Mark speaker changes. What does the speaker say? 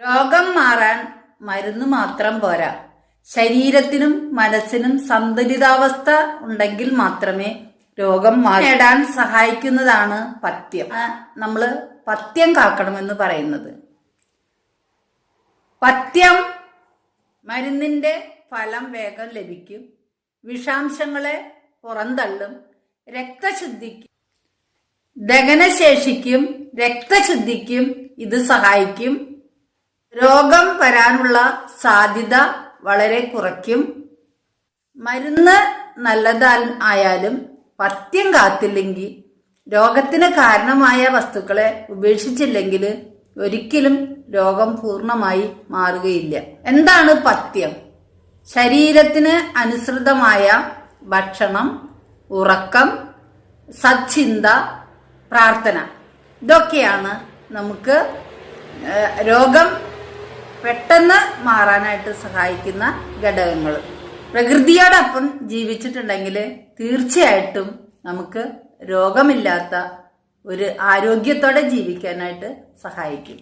Speaker 1: രോഗം മാറാൻ മരുന്ന് മാത്രം പോരാ. ശരീരത്തിനും മനസ്സിനും സന്തുലിതാവസ്ഥ ഉണ്ടെങ്കിൽ മാത്രമേ രോഗം നേടാൻ സഹായിക്കുന്നതാണ് പഥ്യം. നമ്മൾ പഥ്യം കാക്കണമെന്ന് പറയുന്നത്. പഥ്യം മരുന്നിന്റെ ഫലം വേഗം ലഭിക്കും. വിഷാംശങ്ങളെ പുറന്തള്ളും. രക്തശുദ്ധിക്കും ദഹനശേഷിക്കും. രക്തശുദ്ധിക്കും ഇത് സഹായിക്കും. രോഗം വരാനുള്ള സാധ്യത വളരെ കുറയ്ക്കും. മരുന്ന് നല്ലതാ ആയാലും പഥ്യം കാത്തില്ലെങ്കിൽ രോഗത്തിന് കാരണമായ വസ്തുക്കളെ ഉപേക്ഷിച്ചില്ലെങ്കിൽ ഒരിക്കലും രോഗം പൂർണമായി മാറുകയില്ല. എന്താണ് പഥ്യം? ശരീരത്തിന് അനുസൃതമായ ഭക്ഷണം ഉറക്കം സച്ചിന്ത പ്രാർത്ഥന. ഇതൊക്കെയാണ് നമുക്ക് രോഗം പെട്ടെന്ന് മാറാനായിട്ട് സഹായിക്കുന്ന ഘടകങ്ങൾ. പ്രകൃതിയോടൊപ്പം ജീവിച്ചിട്ടുണ്ടെങ്കിൽ തീർച്ചയായിട്ടും നമുക്ക് രോഗമില്ലാത്ത ഒരു ആരോഗ്യത്തോടെ ജീവിക്കാനായിട്ട് സഹായിക്കും.